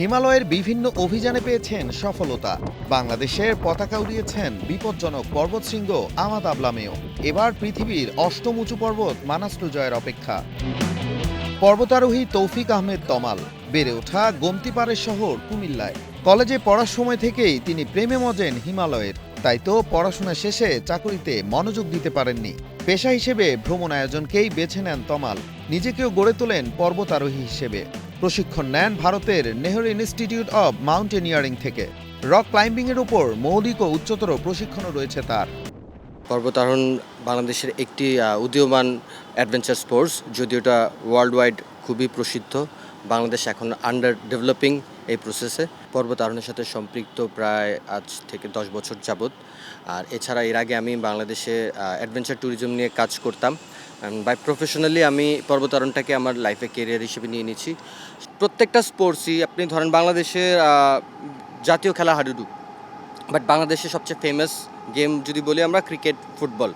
হিমালয়ের বিভিন্ন অভিযানে পেয়েছেন সফলতা। বাংলাদেশের পতাকা উড়িয়েছেন বিপজ্জনক পর্বতশৃঙ্গ আমাদ আবলামেও এবার পৃথিবীর অষ্টম উঁচু পর্বত মানাসলু জয়ের অপেক্ষা। পর্বতারোহী তৌফিক আহমেদ তমাল, বেড়ে ওঠা গমতিপাড়ের শহর কুমিল্লায়। কলেজে পড়ার সময় থেকেই তিনি প্রেমে মজেন হিমালয়ের। তাই তো পড়াশোনা শেষে চাকুরিতে মনোযোগ দিতে পারেননি। পেশা হিসেবে ভ্রমণ আয়োজনকেই বেছে নেন তমাল। নিজেকেও গড়ে তোলেন পর্বতারোহী হিসেবে। প্রশিক্ষণ নেন ভারতের নেহরু ইনস্টিটিউট অব মাউন্টেনিয়ারিং থেকে। রক ক্লাইম্বিংয়ের উপর মৌলিক ও উচ্চতর প্রশিক্ষণও রয়েছে তার। পর্বতারোহণ বাংলাদেশের একটি উদীয়মান অ্যাডভেঞ্চার স্পোর্টস যদিও এটা ওয়ার্ল্ড ওয়াইড খুবই প্রসিদ্ধ। বাংলাদেশ এখন আন্ডার ডেভেলপিং এই প্রসেসে পর্বতারোহণের সাথে সম্পৃক্ত প্রায় আজ থেকে দশ বছর যাবৎ। আর এছাড়া এর আগে আমি বাংলাদেশে অ্যাডভেঞ্চার ট্যুরিজম নিয়ে কাজ করতাম। বাই প্রফেশনালি আমি পর্বতারোহণটাকে আমার লাইফে কেরিয়ার হিসেবে নিয়ে নিয়েছি। প্রত্যেকটা স্পোর্টসই আপনি ধরেন বাংলাদেশের জাতীয় খেলা হাডুডু। বাট বাংলাদেশের সবচেয়ে ফেমাস গেম যদি বলি আমরা ক্রিকেট ফুটবল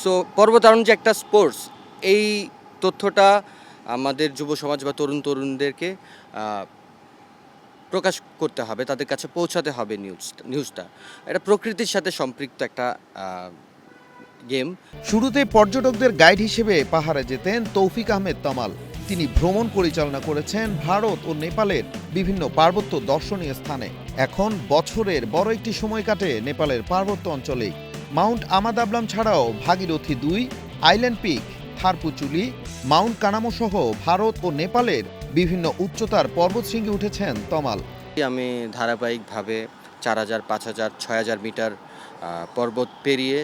সো পর্বতারোহণ যে একটা স্পোর্টস এই তথ্যটা আমাদের যুব সমাজ বা তরুণ তরুণদেরকে প্রকাশ করতে হবে, তাদের কাছে পৌঁছাতে হবে নিউজ নিউজটা এটা প্রকৃতির সাথে সম্পৃক্ত একটা গেম শুরুতে পর্যটকদের গাইড হিসেবে পাহাড়ে যেতেন তৌফিক আহমেদ তামাল। তিনি ভ্রমণ পরিচালনা করেছেন ভারত ও নেপালের বিভিন্ন পার্বত্য দর্শনীয় স্থানে। এখন বছরের বড় একটি সময় কাটে নেপালের পার্বত্য অঞ্চলেই। মাউন্ট আমাদাবলাম ছাড়াও ভাগীরথী দুই, island peak Tharpu Chuli, mount Kanamo সহ ভারত ও নেপালের বিভিন্ন উচ্চতার পর্বতশৃঙ্গে উঠেছেন তমাল। আমি ধারাবাহিকভাবে চার হাজার, পাঁচ হাজার, ছয় হাজার মিটার পর্বত পেরিয়ে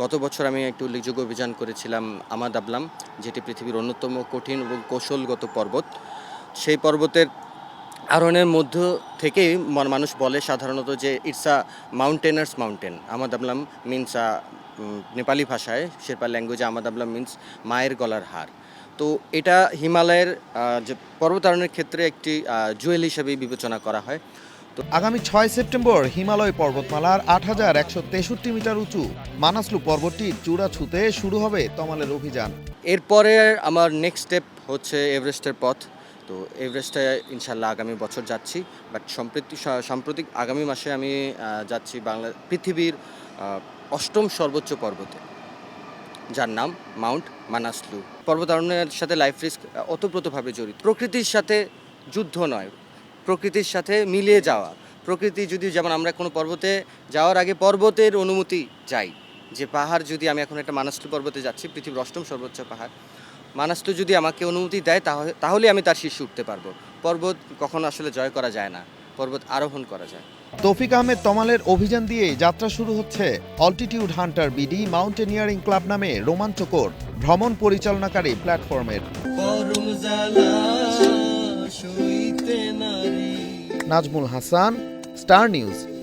গত বছর আমি একটু উল্লেখযোগ্য অভিযান করেছিলাম আমাদ আবলাম যেটি পৃথিবীর অন্যতম কঠিন এবং কৌশলগত পর্বত। সেই পর্বতের আরোহণের মধ্য থেকেই মানুষ বলে সাধারণত যে it's a mountaineers mountain Ama Dablam means a Nepali ভাষায় শেরপা ল্যাঙ্গুয়েজে আমাদ আবলাম মিনস মায়ের গলার হার। তো এটা হিমালয়ের যে পর্বতারোহণের ক্ষেত্রে একটি জুয়েল হিসেবে বিবেচনা করা হয়। তো আগামী ছয় সেপ্টেম্বর হিমালয় পর্বতমালার আট হাজার একশো তেষট্টি মিটার উঁচু মানাসলু পর্বতটি চূড়া ছুতে শুরু হবে তমালের অভিযান। এরপরে আমার নেক্সট স্টেপ হচ্ছে এভারেস্টের পথ। তো এভারেস্টে ইনশাল্লাহ আগামী বছর যাচ্ছি বাট সম্প্রতি সাম্প্রতিক আগামী মাসে আমি যাচ্ছি বাংলা পৃথিবীর অষ্টম সর্বোচ্চ পর্বতে, যার নাম মাউন্ট মানাসলু। পর্বতারোহণের সাথে লাইফ রিস্ক ওতপ্রোতভাবে জড়িত। প্রকৃতির সাথে যুদ্ধ নয়, প্রকৃতির সাথে মিলিয়ে যাওয়া। প্রকৃতি যদি, যেমন আমরা কোনো পর্বতে যাওয়ার আগে পর্বতের অনুমতি চাই, যে পাহাড় যদি আমি এখন একটা মানাসলু পর্বতে যাচ্ছি, পৃথিবীর অষ্টম সর্বোচ্চ পাহাড়, মানাসলু যদি আমাকে অনুমতি দেয় তাহলে আমি তার শীর্ষে উঠতে পারব। পর্বত কখনো আসলে জয় করা যায় না। পর্বত আরোহণ করা যায়। তৌফিক আহমেদ তমালের অভিযান দিয়ে যাত্রা শুরু হচ্ছে altitude hunter BD mountaineering club নামে রোমাঞ্চকর ভ্রমণ পরিচালনাকারী প্ল্যাটফর্মের। Nazmul Hasan star news.